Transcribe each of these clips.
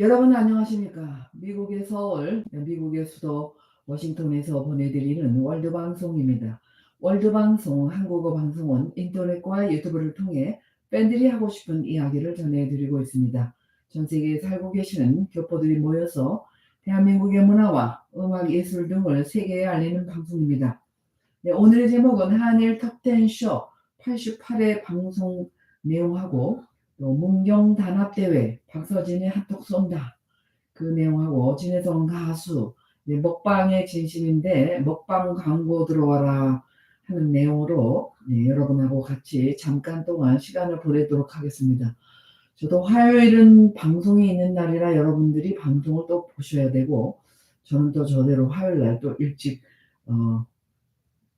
여러분 안녕하십니까? 미국의 서울, 미국의 수도 워싱턴에서 보내드리는 월드 방송입니다. 월드 방송, 한국어 방송은 인터넷과 유튜브를 통해 팬들이 하고 싶은 이야기를 전해드리고 있습니다. 전 세계에 살고 계시는 교포들이 모여서 대한민국의 문화와 음악, 예술 등을 세계에 알리는 방송입니다. 네, 오늘의 제목은 한일 탑10 쇼 88회 방송 내용하고 또 문경 단합대회 박서진의 핫톡 쏜다 그 내용하고 진혜성 가수 네, 먹방의 진심인데 먹방 광고 들어와라 하는 내용으로 네, 여러분하고 같이 잠깐 동안 시간을 보내도록 하겠습니다. 저도 화요일은 방송이 있는 날이라 여러분들이 방송을 또 보셔야 되고 저는 또 저대로 화요일 날 또 일찍 어,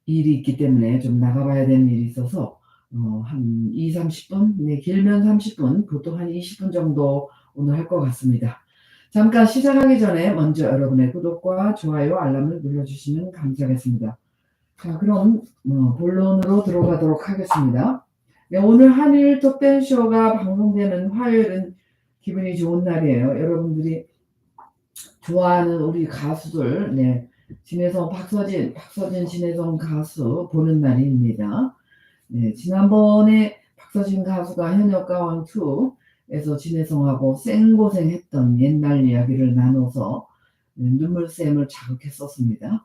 일이 있기 때문에 좀 나가봐야 되는 일이 있어서 어, 한 2, 30분, 네, 길면 30분, 보통 한 20분 정도 오늘 할 것 같습니다. 잠깐 시작하기 전에 먼저 여러분의 구독과 좋아요, 알람을 눌러주시면 감사하겠습니다. 자, 그럼 어, 본론으로 들어가도록 하겠습니다. 네, 오늘 한일 톱텐 쇼가 방송되는 화요일은 기분이 좋은 날이에요. 여러분들이 좋아하는 우리 가수들, 네, 진혜성, 박서진, 박서진, 진혜성 가수 보는 날입니다. 네, 지난번에 박서진 가수가 현역가왕 2에서 진혜성하고 생고생했던 옛날 이야기를 나눠서 눈물샘을 자극했었습니다.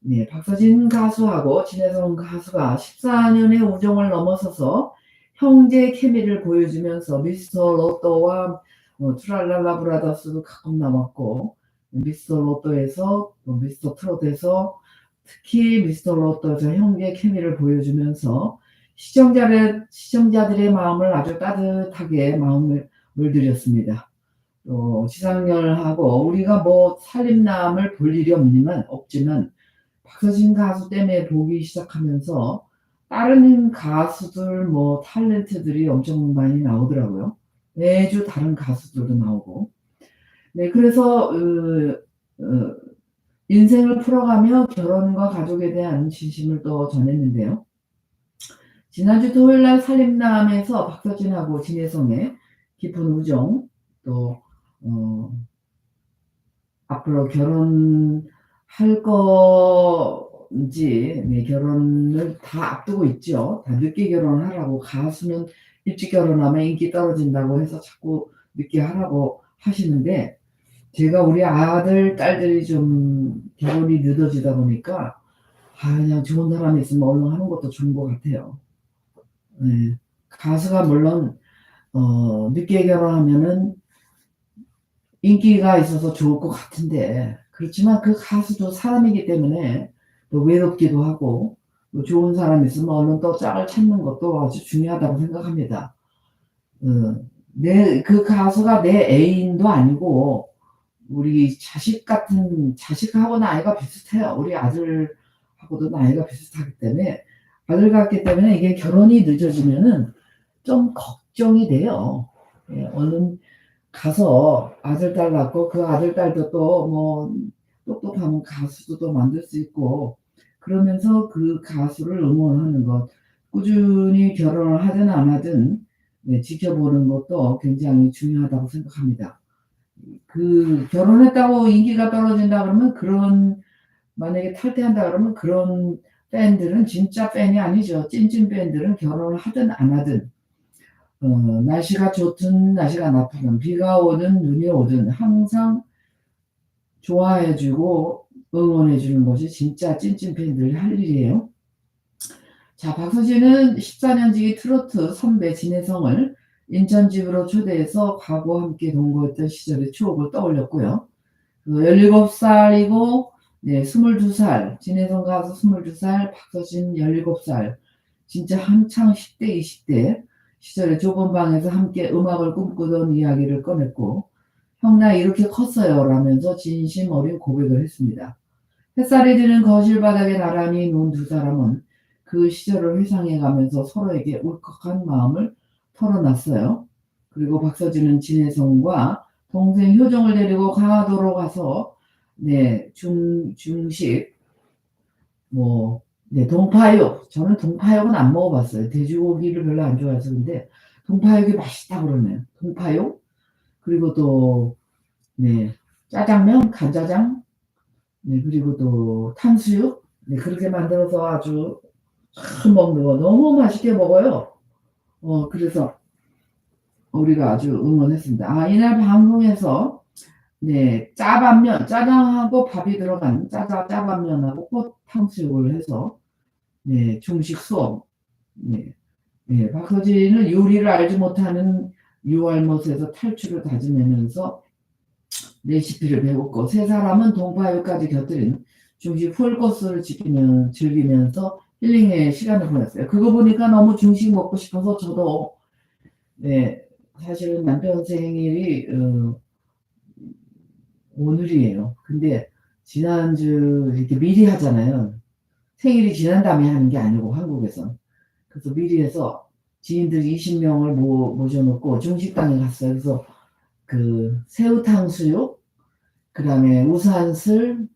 네, 박서진 가수하고 진혜성 가수가 14년의 우정을 넘어서서 형제 케미를 보여주면서 미스터 로또와 어, 트랄랄라 브라더스도 가끔 나왔고 미스터 로또에서 또 미스터 트롯에서 특히 미스터 로또에서 형제 케미를 보여주면서 시청자를, 시청자들의 마음을 아주 따뜻하게 마음을 물들였습니다. 또 시상열하고 우리가 뭐 살림남을 볼 일이 없지만 없지만 박서진 가수 때문에 보기 시작하면서 다른 가수들 뭐 탤런트들이 엄청 많이 나오더라고요. 매주 다른 가수들도 나오고. 네, 그래서 어, 어, 인생을 풀어가며 결혼과 가족에 대한 진심을 또 전했는데요. 지난주 토요일 날 살림남에서 박서진하고 진혜성의 깊은 우정 또 어, 앞으로 결혼할 건지 네, 결혼을 다 앞두고 있죠. 다 늦게 결혼하라고 가수는 일찍 결혼하면 인기 떨어진다고 해서 자꾸 늦게 하라고 하시는데 제가 우리 아들 딸들이 좀 결혼이 늦어지다 보니까 아 그냥 좋은 사람이 있으면 얼른 하는 것도 좋은 것 같아요. 네. 가수가 물론 어, 늦게 결혼하면은 인기가 있어서 좋을 것 같은데 그렇지만 그 가수도 사람이기 때문에 또 외롭기도 하고 또 좋은 사람이 있으면 얼른 또 짝을 찾는 것도 아주 중요하다고 생각합니다. 어, 내, 그 가수가 내 애인도 아니고 우리 자식 같은 자식하고 나이가 비슷해요. 우리 아들하고도 나이가 비슷하기 때문에 아들 같기 때문에 이게 결혼이 늦어지면은 좀 걱정이 돼요. 예, 얼른 가서 아들 딸 낳고 그 아들 딸도 또 뭐 똑똑하면 가수도 또 만들 수 있고 그러면서 그 가수를 응원하는 것 꾸준히 결혼을 하든 안 하든 네, 지켜보는 것도 굉장히 중요하다고 생각합니다. 그 결혼했다고 인기가 떨어진다 그러면 그런 만약에 탈퇴한다 그러면 그런 팬들은 진짜 팬이 아니죠. 찐찐 팬들은 결혼을 하든 안 하든 어, 날씨가 좋든 날씨가 나쁘든 비가 오든 눈이 오든 항상 좋아해주고 응원해주는 것이 진짜 찐찐 팬들이 할 일이에요. 자, 박서진은 14년지기 트로트 선배 진혜성을 인천집으로 초대해서 과거와 함께 동거했던 시절의 추억을 떠올렸고요. 17살이고 네, 22살, 진혜성 가수 22살, 박서진 17살. 진짜 한창 10대, 20대 시절에 좁은 방에서 함께 음악을 꿈꾸던 이야기를 꺼냈고, 형 나 이렇게 컸어요. 라면서 진심 어린 고백을 했습니다. 햇살이 드는 거실 바닥에 나란히 놓은 두 사람은 그 시절을 회상해 가면서 서로에게 울컥한 마음을 털어놨어요. 그리고 박서진은 진혜성과 동생 효정을 데리고 강화도로 가서 네, 중, 중식, 뭐, 네, 동파육. 저는 동파육은 안 먹어봤어요. 돼지고기를 별로 안 좋아해서. 근데 동파육이 맛있다 그러네요. 동파육. 그리고 또, 네, 짜장면, 간짜장, 네, 그리고 또 탕수육, 네, 그렇게 만들어서 아주 잘 먹는 거 너무 맛있게 먹어요. 어, 그래서 우리가 아주 응원했습니다. 아, 이날 방송에서 네, 짜반면, 짜장하고 밥이 들어간 짜자 짜반면하고 꽃 탕수육을 해서 네, 중식 수업. 네, 네, 박서진은 요리를 알지 못하는 유알못에서 탈출을 다짐하면서 레시피를 배웠고 세 사람은 동파요까지 곁들인 중식 풀코스를 지키면 즐기면서 힐링의 시간을 보냈어요. 그거 보니까 너무 중식 먹고 싶어서 저도 네 사실은 남편 생일이 어, 오늘이에요. 근데 지난주 이렇게 미리 하잖아요. 생일이 지난 다음에 하는 게 아니고 한국에서 그래서 미리 해서 지인들 20명을 모, 모셔놓고 중식당에 갔어요. 그래서 그 새우탕 수육, 그 다음에 우산슬,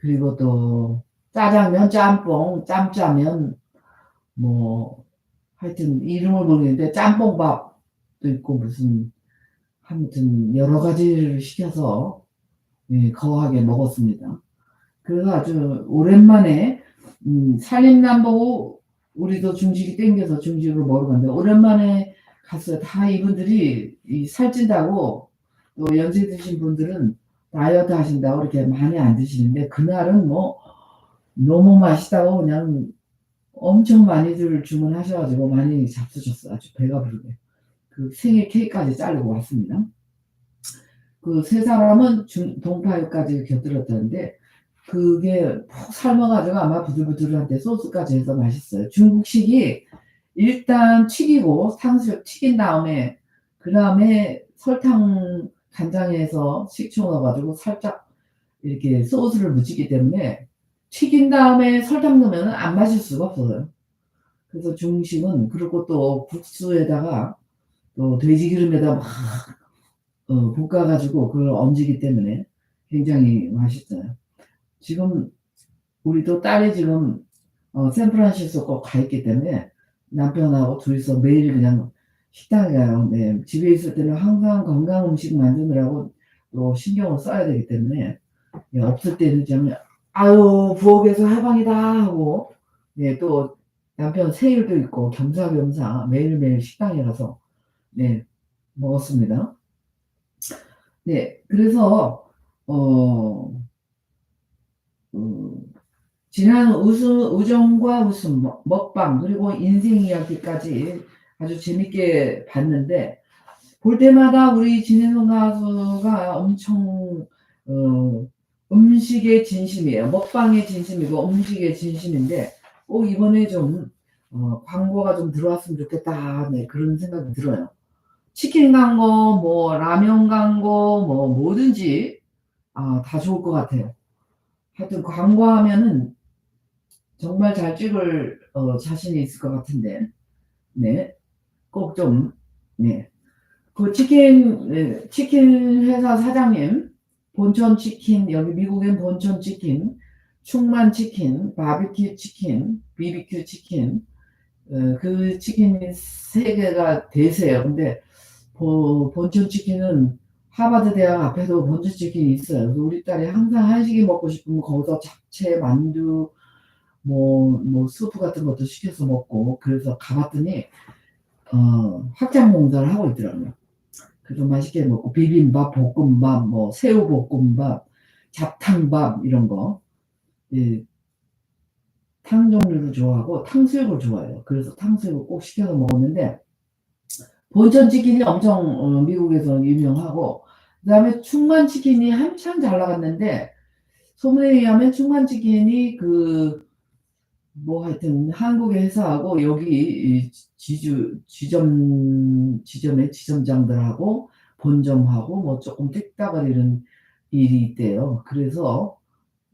그리고 또 짜장면, 짬뽕, 짬짜면, 뭐 하여튼 이름을 모르겠는데 짬뽕밥도 있고 무슨 아무튼 여러 가지를 시켜서 예, 거하게 먹었습니다. 그래서 아주 오랜만에 음, 살림남보고 우리도 중식이 땡겨서 중식으로 먹으러 갔는데 오랜만에 갔어요. 다 이분들이 이 살찐다고 또 연세 드신 분들은 다이어트 하신다고 이렇게 많이 안 드시는데 그날은 뭐 너무 맛있다고 그냥 엄청 많이들 주문하셔가지고 많이 잡수셨어요. 아주 배가 부르게. 그 생일 케이크까지 자르고 왔습니다. 그 세 사람은 중, 동파육까지 곁들였다는데 그게 푹 삶아가지고 아마 부들부들한데 소스까지 해서 맛있어요. 중국식이 일단 튀기고 탕수육 튀긴 다음에 그 다음에 설탕 간장에서 식초 넣어가지고 살짝 이렇게 소스를 묻히기 때문에 튀긴 다음에 설탕 넣으면 안 마실 수가 없어요. 그래서 중식은 그리고 또 국수에다가 또 돼지 기름에다 막 어, 볶아가지고 그걸 얹기 때문에 굉장히 맛있어요. 지금 우리도 딸이 지금 어, 샌프란시스코 가 있기 때문에 남편하고 둘이서 매일 그냥 식당에 가요. 네, 집에 있을 때는 항상 건강 음식 만드느라고 또 신경을 써야 되기 때문에 예, 없을 때는 좀 아유 부엌에서 해방이다 하고 네, 또 남편 생일도 있고 겸사겸사 매일매일 식당에 가서 네 먹었습니다. 네 그래서 어 음, 지난 웃음, 우정과 웃음, 먹- 먹방, 그리고 인생 이야기까지 아주 재밌게 봤는데, 볼 때마다 우리 진혜성 가수가 엄청, 어, 음식의 진심이에요. 먹방의 진심이고, 음식의 진심인데, 꼭 이번에 좀, 어, 광고가 좀 들어왔으면 좋겠다. 네, 그런 생각이 들어요. 치킨 광고, 뭐, 라면 광고, 뭐, 뭐든지, 아, 다 좋을 것 같아요. 하여튼 광고하면은 정말 잘 찍을 어, 자신이 있을 것 같은데, 네, 꼭 좀, 네, 그 치킨 네, 치킨 회사 사장님, 본천 치킨 여기 미국엔 본천 치킨, 충만 치킨, 바비큐 치킨, BBQ 치킨, 어, 그 치킨이 세 개가 대세예요. 근데 보- 본천 치킨은 하버드 대학 앞에도 본천 치킨이 있어요. 우리 딸이 항상 한식이 먹고 싶으면 거기서 잡채, 만두, 뭐, 뭐, 수프 같은 것도 시켜서 먹고, 그래서 가봤더니, 어, 확장 공사를 하고 있더라고요. 그래서 맛있게 먹고, 비빔밥, 볶음밥, 뭐, 새우볶음밥, 잡탕밥, 이런 거. 예, 탕 종류를 좋아하고, 탕수육을 좋아해요. 그래서 탕수육을 꼭 시켜서 먹었는데, 본천 치킨이 엄청, 어, 미국에서 유명하고, 그 다음에 충만 치킨이 한참 잘 나갔는데, 소문에 의하면 충만 치킨이 그, 뭐 하여튼 한국의 회사하고 여기 이 지주 지점 지점의 지점장들하고 본점하고 뭐 조금 떼따가리는 일이 있대요. 그래서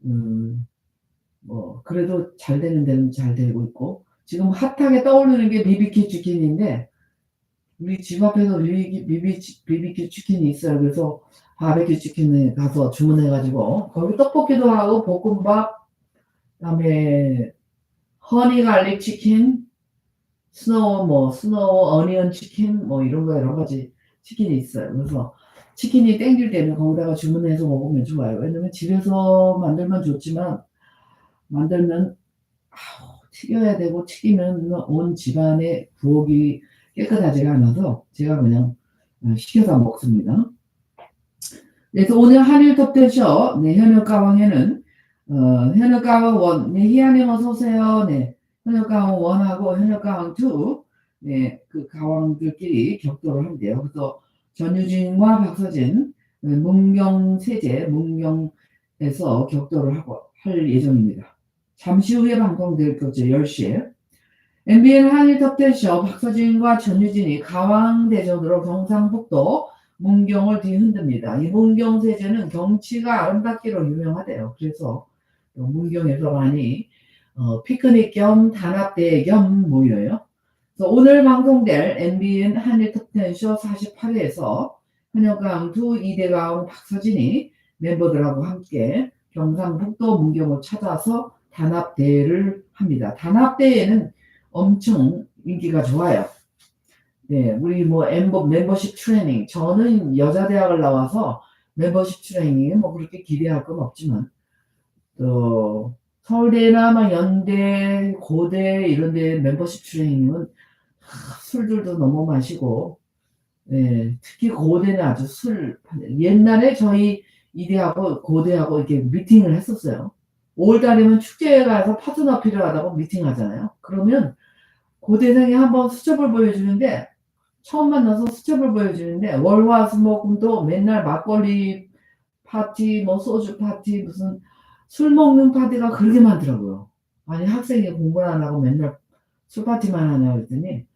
음, 뭐 그래도 잘 되는 데는 잘 되고 있고 지금 핫하게 떠오르는 게 비비큐 치킨인데 우리 집 앞에도 비비, 비비, 비비큐 치킨이 있어요. 그래서 바베큐 치킨에 가서 주문해가지고 거기 떡볶이도 하고 볶음밥 그다음에 허니 갈릭 치킨, 스노우 뭐 스노우 어니언 치킨 뭐 이런 거 여러 가지 치킨이 있어요. 그래서 치킨이 땡길 때는 거기다가 주문해서 먹으면 좋아요. 왜냐면 집에서 만들면 좋지만 만들면 아우, 튀겨야 되고 튀기면 온 집안의 부엌이 깨끗하지가 않아서 제가 그냥 어, 시켜서 먹습니다. 그래서 오늘 한일 톱텐쇼 네, 현역 가왕에는 어, 현역 가왕 원, 네, 희한님 어서 오세요. 네, 현역 가왕 원하고 현역 가왕 투, 네, 그 가왕들끼리 격돌을 한대요. 그래서 전유진과 박서진, 네, 문경 세제, 문경에서 격돌을 하고 할 예정입니다. 잠시 후에 방송될 거죠. 10시에. MBN 한일 톱텐쇼 박서진과 전유진이 가왕대전으로 경상북도 문경을 뒤흔듭니다. 이 문경 세제는 경치가 아름답기로 유명하대요. 그래서 문경에서 많이 어, 피크닉 겸 단합대회 겸 모여요. 그래서 오늘 방송될 MBN 한일 톱텐쇼 48회에서 현역강두 이대강 박서진이 멤버들하고 함께 경상북도 문경을 찾아서 단합대회를 합니다. 단합대회는 엄청 인기가 좋아요. 네, 우리 뭐 멤버, 멤버십 트레이닝. 저는 여자 대학을 나와서 멤버십 트레이닝은 뭐 그렇게 기대할 건 없지만, 또, 서울대나 막 연대, 고대 이런 데 멤버십 트레이닝은 하, 술들도 너무 마시고, 네, 특히 고대는 아주 술, 옛날에 저희 이대하고 고대하고 이렇게 미팅을 했었어요. 5월 달이면 축제에 가서 파트너 필요하다고 미팅 하잖아요. 그러면 고대생이 한번 수첩을 보여주는데 처음 만나서 수첩을 보여주는데 월화수목금도 맨날 막걸리 파티, 뭐 소주 파티, 무슨 술 먹는 파티가 그렇게 많더라고요. 아니 학생이 공부를 안 하고 맨날 술 파티만 하냐 그랬더니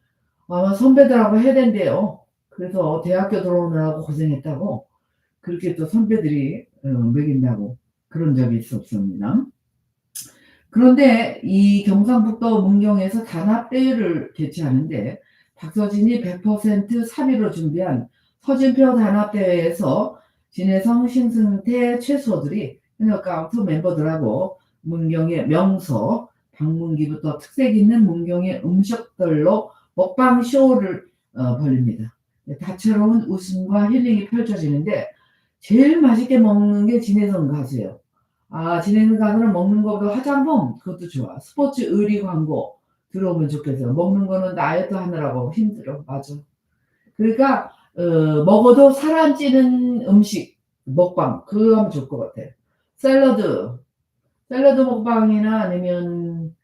아마 선배들하고 해야 된대요. 그래서 대학교 들어오느라고 고생했다고 그렇게 또 선배들이 어, 먹인다고 그런 적이 있었습니다. 그런데 이 경상북도 문경에서 단합대회를 개최하는데 박서진이 100% 3위로 준비한 서진표 단합대회에서 진해성, 신승태, 최수호들이 현역가운트 멤버들하고 문경의 명소, 방문기부터 특색 있는 문경의 음식들로 먹방 쇼를 어, 벌립니다. 다채로운 웃음과 힐링이 펼쳐지는데 제일 맛있게 먹는 게 진해성 가수예요. 아, 진해성 가수는 먹는 것보다 화장품 그것도 좋아. 스포츠 의리 광고 들어오면 좋겠어요. 먹는 거는 다이어트 하느라고 힘들어. 맞아. 그러니까 어, 먹어도 살안 찌는 음식 먹방 그거 하면 좋을 것 같아. 샐러드 샐러드 먹방이나 아니면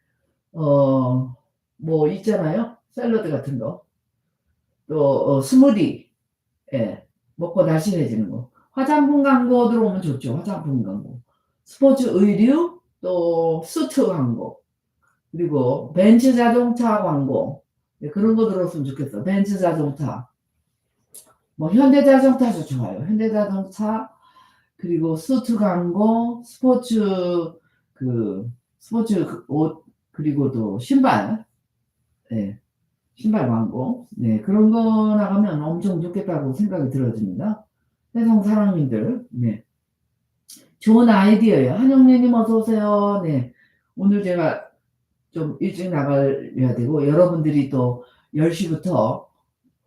어 뭐 있잖아요. 샐러드 같은 거. 또 어, 스무디 예, 먹고 날씬해지는 거. 화장품 광고 들어오면 좋죠. 화장품 광고. 스포츠 의류 또 수트 광고. 그리고 벤츠 자동차 광고 네, 그런 거 들었으면 좋겠어. 벤츠 자동차, 뭐 현대 자동차도 좋아요. 현대 자동차 그리고 수트 광고, 스포츠 그 스포츠 그옷 그리고 또 신발, 네, 신발 광고, 네 그런 거 나가면 엄청 좋겠다고 생각이 들어집니다. 해성 사랑님들, 네 좋은 아이디어예요. 한영래님 어서 오세요. 네 오늘 제가 좀 일찍 나가야 되고 여러분들이 또 10시부터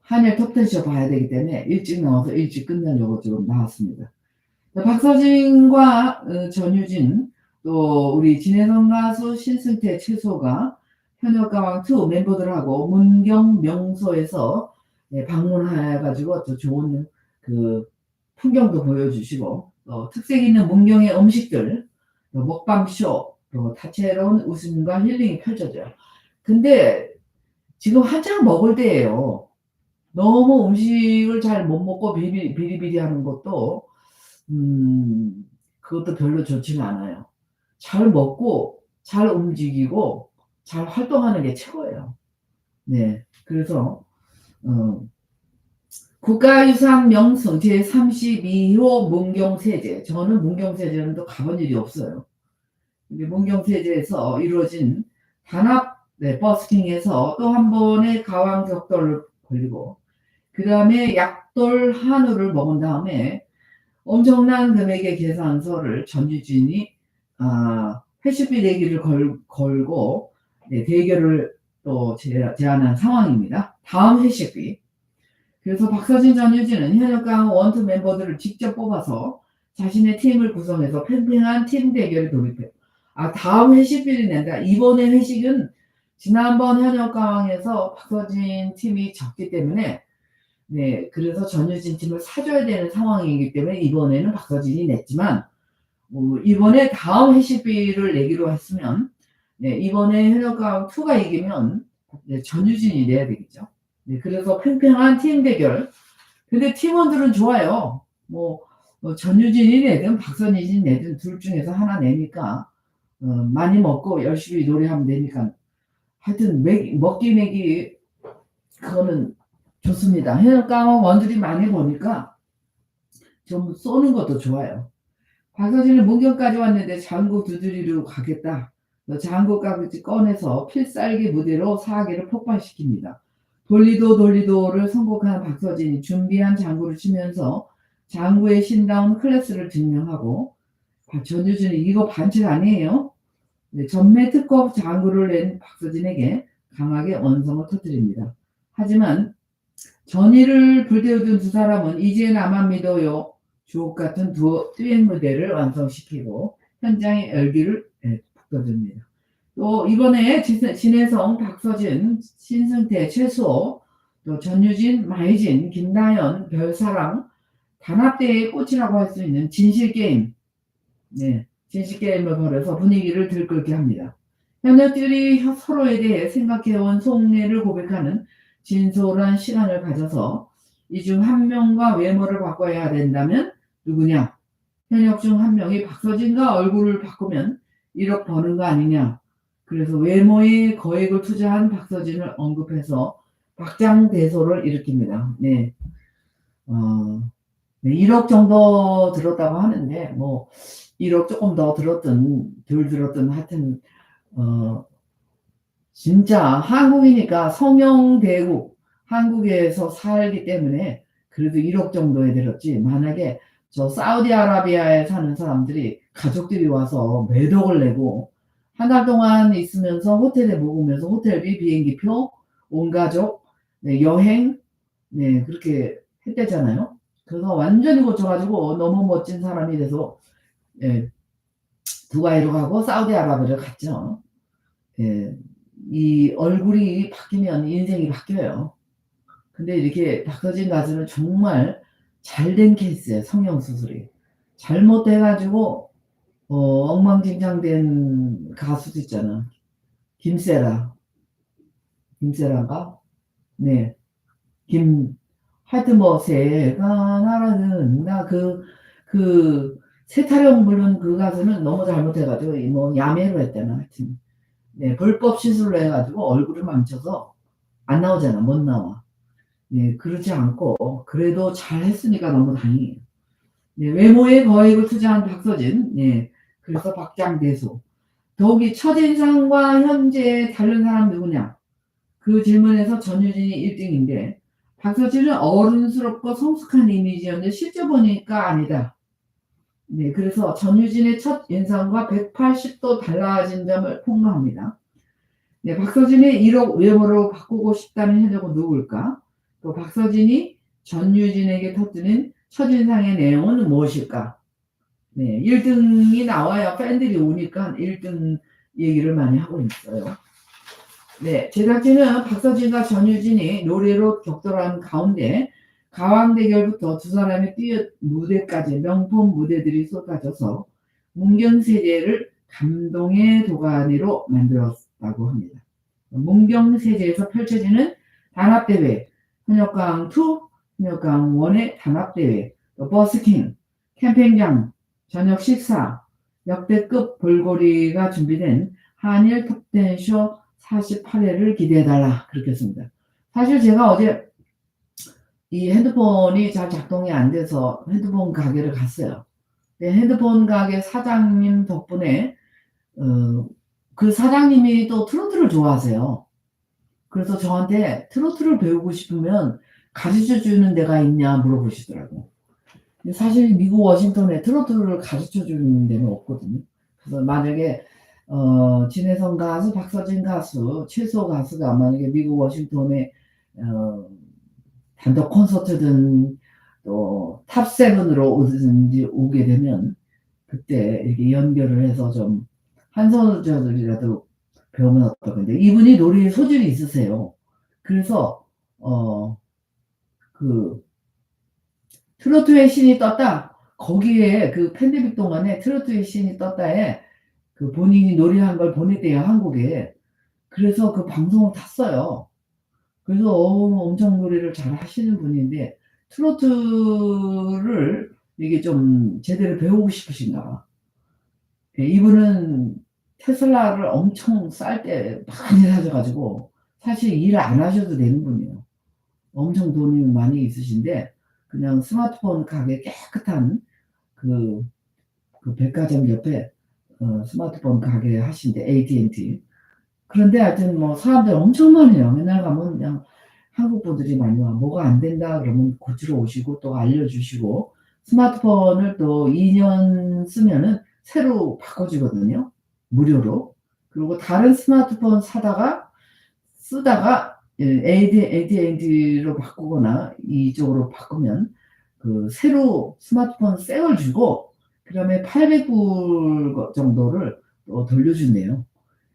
한일 톱텐쇼 봐야 되기 때문에 일찍 나와서 일찍 끝내려고 지금 나왔습니다. 박서진과 어, 전유진 또 우리 진해성 가수 신승태 최소가 현역가왕2 멤버들하고 문경 명소에서 네, 방문해가지고 또 좋은 그 풍경도 보여주시고 또 특색 있는 문경의 음식들 또 먹방쇼 또 다채로운 웃음과 힐링이 펼쳐져요. 근데 지금 한창 먹을 때예요. 너무 음식을 잘 못 먹고 비리, 비리비리 하는 것도 음, 그것도 별로 좋지는 않아요. 잘 먹고 잘 움직이고 잘 활동하는 게 최고예요. 네, 그래서 어, 국가유산 명성 제32호 문경세제 저는 문경세제는 또 가본 일이 없어요. 문경세제에서 이루어진 단합 네, 버스킹에서 또 한 번의 가왕 격돌을 벌리고 그 다음에 약돌 한우를 먹은 다음에 엄청난 금액의 계산서를 전유진이 아, 회식비 내기를 걸, 걸고 네, 대결을 또 제, 제안한 상황입니다. 다음 회식비. 그래서 박서진 전유진은 현역강 원투 멤버들을 직접 뽑아서 자신의 팀을 구성해서 팽팽한 팀 대결에 돌입해요. 아 다음 회식비를 낸다. 이번에 회식은 지난번 현역강에서 박서진 팀이 졌기 때문에 네 그래서 전유진 팀을 사줘야 되는 상황이기 때문에 이번에는 박서진이 냈지만 뭐 이번에 다음 회식비를 내기로 했으면 네 이번에 현역강 2가 이기면 네, 전유진이 내야 되겠죠. 네, 그래서 팽팽한 팀 대결. 근데 팀원들은 좋아요. 뭐, 뭐 전유진이 내든 박선희진이 내든 둘 중에서 하나 내니까 어, 많이 먹고 열심히 노래하면 되니까 하여튼 먹, 먹기 내기 그거는 좋습니다. 현역강은 원들이 많이 보니까 좀 쏘는 것도 좋아요. 박서진은 문경까지 왔는데 장구 두드리로 가겠다. 장구까지 꺼내서 필살기 무대로 사기를 폭발시킵니다. 돌리도 돌리도를 선곡한 박서진이 준비한 장구를 치면서 장구의 신다운 클래스를 증명하고 전유진이 이거 반칙 아니에요? 네, 전매 특급 장구를 낸 박서진에게 강하게 원성을 터뜨립니다. 하지만 전의를 불태우던 두 사람은 이제 나만 믿어요. 주옥 같은 두 듀엣 무대를 완성시키고 현장의 열기를 네, 북돋웁니다. 또 이번에 진- 진혜성, 박서진, 신승태, 최수호, 또 전유진, 마희진, 김다연, 별사랑 단합대의 꽃이라고 할 수 있는 진실 게임, 네, 진실 게임을 벌여서 분위기를 들끓게 합니다. 현역들이 혀- 서로에 대해 생각해온 속내를 고백하는 진솔한 시간을 가져서 이 중 한 명과 외모를 바꿔야 된다면 누구냐? 현역 중 한 명이 박서진과 얼굴을 바꾸면 1억 버는 거 아니냐? 그래서 외모에 거액을 투자한 박서진을 언급해서 박장대소를 일으킵니다. 네. 어, 네, 1억 정도 들었다고 하는데, 뭐, 1억 조금 더 들었든, 덜 들었든, 하여튼, 어, 진짜 한국이니까 성형대국, 한국에서 살기 때문에 그래도 1억 정도에 들었지. 만약에 저 사우디아라비아에 사는 사람들이 가족들이 와서 매덕을 내고 한 달 동안 있으면서 호텔에 묵으면서 호텔비, 비행기표, 온 가족, 네, 여행, 네, 그렇게 했대잖아요. 그래서 완전히 고쳐가지고 너무 멋진 사람이 돼서, 예, 두바이로 가고 사우디아라비아를 갔죠. 예, 이 얼굴이 바뀌면 인생이 바뀌어요. 근데 이렇게 박서진 가수는 정말 잘 된 케이스예요. 성형수술이. 잘못돼가지고 어, 엉망진창된 가수도 있잖아. 김세라. 김세라가? 네. 김, 하여튼 뭐, 새가 날아든다. 그, 그, 세타령 부른 그 가수는 너무 잘못해가지고, 이 뭐, 야매로 했대나, 하여튼. 네, 불법 시술로 해가지고 얼굴을 망쳐서 안 나오잖아. 못 나와. 네, 그렇지 않고, 그래도 잘 했으니까 너무 다행이에요. 네, 외모에 거액을 투자한 박서진. 네, 그래서 박장대소. 더욱이 첫인상과 현재 다른 사람 누구냐? 그 질문에서 전유진이 1등인데 박서진은 어른스럽고 성숙한 이미지였는데 실제 보니까 아니다. 네, 그래서 전유진의 첫 인상과 180도 달라진 점을 폭로합니다. 네, 박서진의 1억 외모로 바꾸고 싶다는 현역은 누굴까? 또 박서진이 전유진에게 터뜨린 첫인상의 내용은 무엇일까? 네, 1등이 나와야 팬들이 오니까 1등 얘기를 많이 하고 있어요. 네, 제작진은 박서진과 전유진이 노래로 격돌하는 가운데 가왕 대결부터 두 사람의 듀엣 무대까지 명품 무대들이 쏟아져서 문경 세제를 감동의 도가니로 만들었다고 합니다. 문경 세제에서 펼쳐지는 단합대회, 현역강 2, 현역강 1의 단합대회, 또 버스킹, 캠핑장, 저녁 식사, 역대급 볼거리가 준비된 한일 톱텐쇼 48회를 기대해달라. 그렇게 했습니다. 사실 제가 어제 이 핸드폰이 잘 작동이 안 돼서 핸드폰 가게를 갔어요. 근데 핸드폰 가게 사장님 덕분에, 어, 그 사장님이 또 트로트를 좋아하세요. 그래서 저한테 트로트를 배우고 싶으면 가르쳐 주는 데가 있냐 물어보시더라고. 근데 사실 미국 워싱턴에 트로트를 가르쳐 주는 데는 없거든요. 그래서 만약에 어, 진혜성 가수, 박서진 가수, 최소 가수가 만약에 미국 워싱턴에 어, 단독 콘서트든 또 탑세븐으로 오든지 오게 되면 그때 이렇게 연결을 해서 좀 한 소절이라도 배우면 어떨건데 이분이 노래에 소질이 있으세요. 그래서 어 그 트로트의 신이 떴다. 거기에 그 팬데믹 동안에 트로트의 신이 떴다에 그 본인이 노래한 걸 보냈대요 한국에. 그래서 그 방송을 탔어요. 그래서 어, 엄청 노래를 잘 하시는 분인데 트로트를 이게 좀 제대로 배우고 싶으신가 봐. 예, 이분은 테슬라를 엄청 쌀 때 많이 사셔가지고 사실 일 안 하셔도 되는 분이에요. 엄청 돈이 많이 있으신데 그냥 스마트폰 가게 깨끗한 그, 그 백화점 옆에 어, 스마트폰 가게 하신데 AT&T 그런데 하여튼 뭐 사람들 엄청 많아요. 맨날 가면 그냥 한국 분들이 많이 와. 뭐가 안 된다 그러면 고치러 오시고 또 알려주시고 스마트폰을 또 2년 쓰면은 새로 바꿔주거든요. 무료로. 그리고 다른 스마트폰 사다가 쓰다가 AT&T로 바꾸거나 이쪽으로 바꾸면 그 새로 스마트폰 새걸 주고 그 다음에 800불 정도를 또 돌려준대요.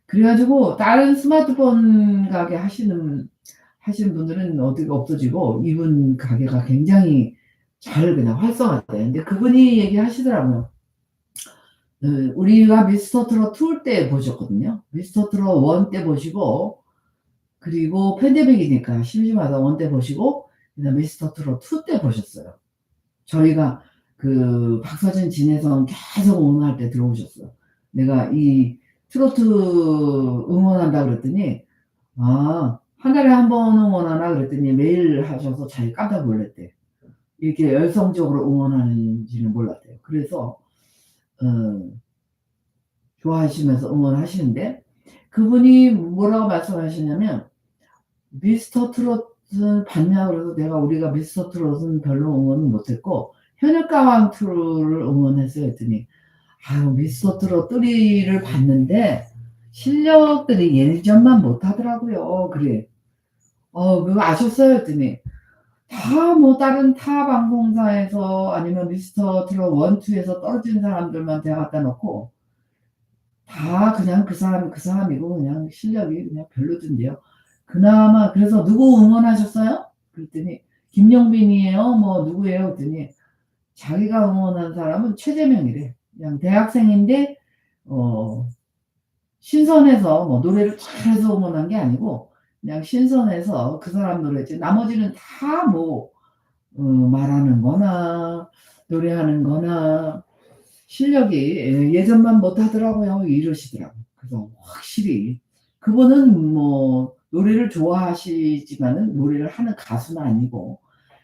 그래가지고 다른 스마트폰 가게 하시는 하시는 분들은 어디가 없어지고 이분 가게가 굉장히 잘 그냥 활성화돼. 근데 그분이 얘기하시더라고요. 어, 우리가 미스터 트롯 2 때 보셨거든요. 미스터 트롯 1 때 보시고 그리고 팬데믹이니까 심심하다 1때 보시고 그다음 미스터 트롯 2 때 보셨어요. 저희가 그 박서진, 진혜성 계속 응원할 때 들어오셨어요. 내가 이 트로트 응원한다 그랬더니 아, 한 달에 한 번 응원하나 그랬더니 매일 하셔서 자기 깜짝 놀랐대. 이렇게 열성적으로 응원하는지는 몰랐대요. 그래서 어, 좋아하시면서 응원하시는데 그분이 뭐라고 말씀하시냐면 미스터 트롯은 봤냐 그래서 내가 우리가 미스터 트롯은 별로 응원은 못했고 현역가왕 트롯을 응원했어요 했더니. 아유 미스터 트롯 3를 봤는데 실력들이 예전만 못하더라고요. 그래. 어 그거 아셨어요? 했더니. 다 뭐 다른 타 방송사에서 아니면 미스터 트롯 1, 2에서 떨어진 사람들만 대갖다 놓고 다 그냥 그 사람 그 사람이고 그냥 실력이 그냥 별로던데요. 그나마 그래서 누구 응원하셨어요? 그랬더니 김영빈이에요. 뭐 누구예요? 그랬더니 자기가 응원한 사람은 최재명이래. 그냥 대학생인데 어 신선해서 뭐 노래를 잘해서 응원한 게 아니고 그냥 신선해서 그 사람 노래지 나머지는 다뭐 어, 말하는 거나 노래하는 거나 실력이 예, 예전만 못하더라고요 이러시더라고 그래서 확실히 그분은 뭐 노래를 좋아하시지만은 노래를 하는 가수는 아니고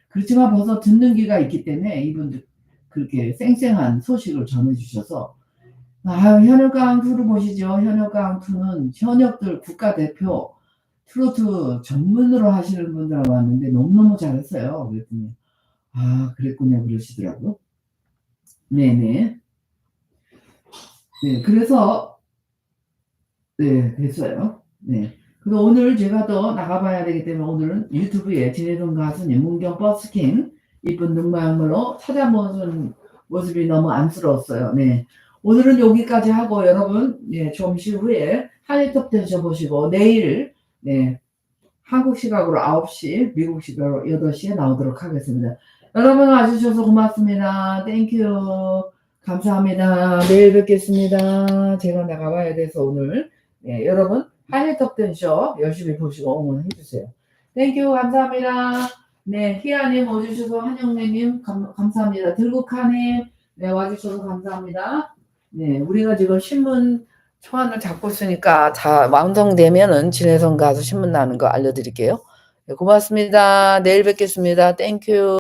그렇지만 벌써 듣는 귀가 있기 때문에 이분들 그렇게 쌩쌩한 소식을 전해주셔서 아 현역강 투를 보시죠 현역강 투는 현역들 국가대표 트로트 전문으로 하시는 분들하고 왔는데 너무너무 잘했어요. 그랬더니 아 그랬군요 그러시더라고요. 네네. 네 그래서 네 됐어요. 네. 그래서 오늘 제가 더 나가봐야 되기 때문에 오늘은 유튜브에 진해동 가수님 문경 버스킹 이쁜 눈망울로 찾아보는 모습이 너무 안쓰러웠어요. 네. 오늘은 여기까지 하고 여러분 예, 점심 후에 한일톱 드셔보시고 내일 네. 한국 시각으로 9시, 미국 시각으로 8시에 나오도록 하겠습니다. 여러분 와주셔서 고맙습니다. 땡큐. 감사합니다. 내일 뵙겠습니다. 제가 나가봐야 돼서 오늘. 네, 여러분, 한일톱텐쇼 열심히 보시고 응원해 주세요. 땡큐. 감사합니다. 네, 희아님 와주셔서 한영래님 감, 감사합니다. 들국하님, 네, 와주셔서 감사합니다. 네, 우리가 지금 신문 초안을 잡고 있으니까 자 완성되면은 진해성 가서 신문 나는 거 알려드릴게요. 네, 고맙습니다. 내일 뵙겠습니다. 땡큐.